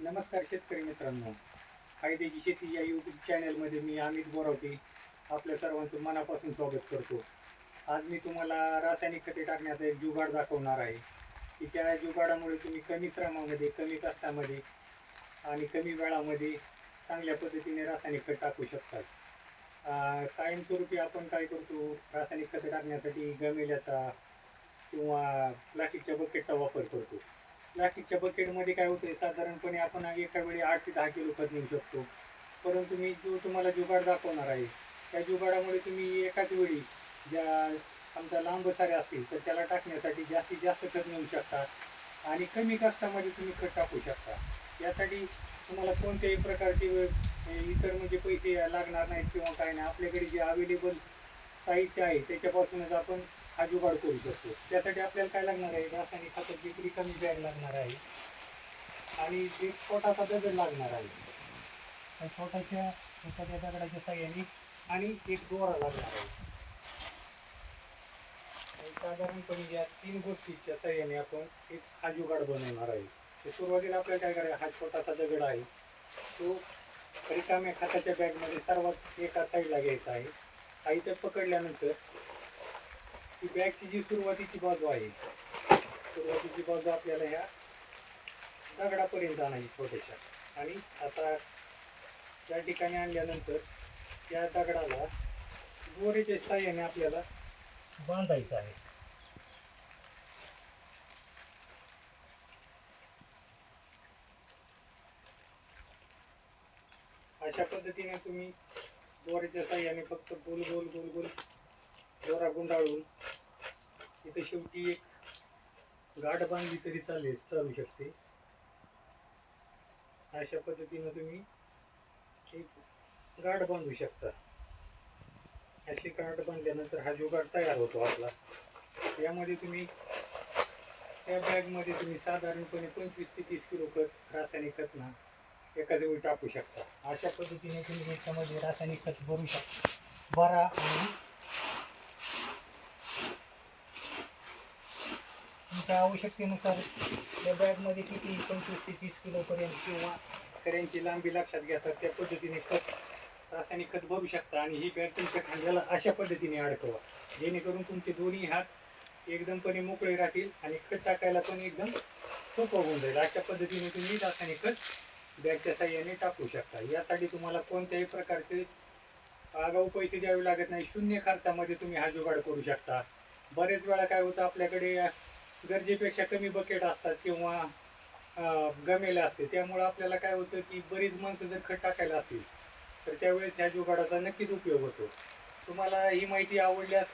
नमस्कार शेतकरी मित्रांनो. फायद्याची शेती या यूट्यूब चॅनलमध्ये मी अमित बोरावटे आपल्या सर्वांचं मनापासून स्वागत करतो. आज मी तुम्हाला रासायनिक खते टाकण्याचा एक जुगाड दाखवणार आहे. की त्या जुगाडामुळे तुम्ही कमी श्रमामध्ये कमी कष्टामध्ये आणि कमी वेळामध्ये चांगल्या पद्धतीने रासायनिक खत टाकू शकतात. कायमस्वरूपी आपण काय करतो? रासायनिक खते टाकण्यासाठी गमेल्याचा किंवा प्लास्टिकच्या बकेटचा वापर करतो. प्लास्टिकच्या बकेटमध्ये काय होते साधारणपणे आपण एका वेळी आठ ते दहा किलो खत नेऊ शकतो. परंतु मी जो तुम्हाला जुगाड दाखवणार आहे त्या जुगाडामुळे तुम्ही एकाच वेळी ज्या आमच्या लांब साऱ्या असतील तर त्याला टाकण्यासाठी जास्तीत जास्त खत नेऊ शकता आणि कमी कष्टामध्ये तुम्ही खत टाकू शकता. यासाठी तुम्हाला कोणत्याही प्रकारचे इतर म्हणजे पैसे लागणार नाहीत किंवा काय नाही. आपल्याकडे जे अवेलेबल साहित्य आहे त्याच्यापासूनच आपण हा जुगाड करू शकतो. त्यासाठी आपल्याला काय लागणार आहे? रासायनिक खताची एक रिकामी बॅग लागणार आहे. आणि एक छोटासा दगड लागणार आहे. त्या छोट्याच्या एखाद्या दगडाच्या साह्याने आणि एक दोरा लागणार आहे. साधारणपणे या तीन गोष्टीच्या सहाय्याने आपण एक हा जुगाड बनवणार आहे. तर सुरुवातीला आपल्याला काय करायचं? हा छोटासा दगड आहे. तो रिकाम्या खताच्या बॅगमध्ये सर्वात एका साईडला घ्यायचा आहे. हा त्या पकडल्यानंतर ही बॅगची जी सुरुवातीची बाजू आहे सुरुवातीची बाजू आपल्याला ह्या दगडापर्यंत आणायची छोट्याशा. आणि आता त्या ठिकाणी आणल्यानंतर त्या दगडाला दोरीच्या साह्याने आपल्याला बांधायचं आहे. अशा पद्धतीने तुम्ही दोऱ्याच्या साह्याने फक्त गोल गोल गोल गोल दोरा गुंडाळून इथे शेवटी एक गाठ बांधली तरी चालेल चालू शकते. अशा पद्धतीनं तुम्ही एक गाठ बांधू शकता. अशी गाठ बांधल्यानंतर हा जो गाठ तयार होतो आपला यामध्ये तुम्ही त्या बॅगमध्ये तुम्ही साधारणपणे पंचवीस ते तीस किलो खत रासायनिक खत ना एकाच वेळी टाकू शकता. अशा पद्धतीने तुम्ही याच्यामध्ये रासायनिक खत भरू शकता. बरा आणि तुमच्या आवश्यकतेनुसार त्या बॅगमध्ये किती पंचवीस ते तीस किलोपर्यंत किंवा सऱ्यांची लांबी लक्षात घेतात त्या पद्धतीने खत रासायनिक खत भरू शकता आणि ही बॅग तुमच्या खांद्याला अशा पद्धतीने अडकवा. जेणेकरून तुमचे दोन्ही हात एकदमपणे मोकळे राहतील आणि खत टाकायला पण एकदम सोपं होऊन जाईल. अशा पद्धतीने तुम्ही रासायनिक खत बॅगच्या साह्याने टाकू शकता. यासाठी तुम्हाला कोणत्याही प्रकारचे आगाऊ पैसे द्यावे लागत नाही. शून्य खर्चामध्ये तुम्ही हा जुगाड करू शकता. बरेच वेळा काय होतं आपल्याकडे गरजेपेक्षा कमी बकेट असतात किंवा अं, गमेले असते त्यामुळं आपल्याला काय होतं की बरीच माणसं जर खत टाकायला असतील तर त्यावेळेस ह्या जुगाडाचा नक्कीच उपयोग होतो. तुम्हाला ही माहिती आवडल्यास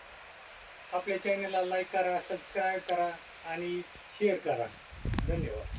आपल्या चॅनलला लाईक करा सबस्क्राईब करा आणि शेअर करा. धन्यवाद.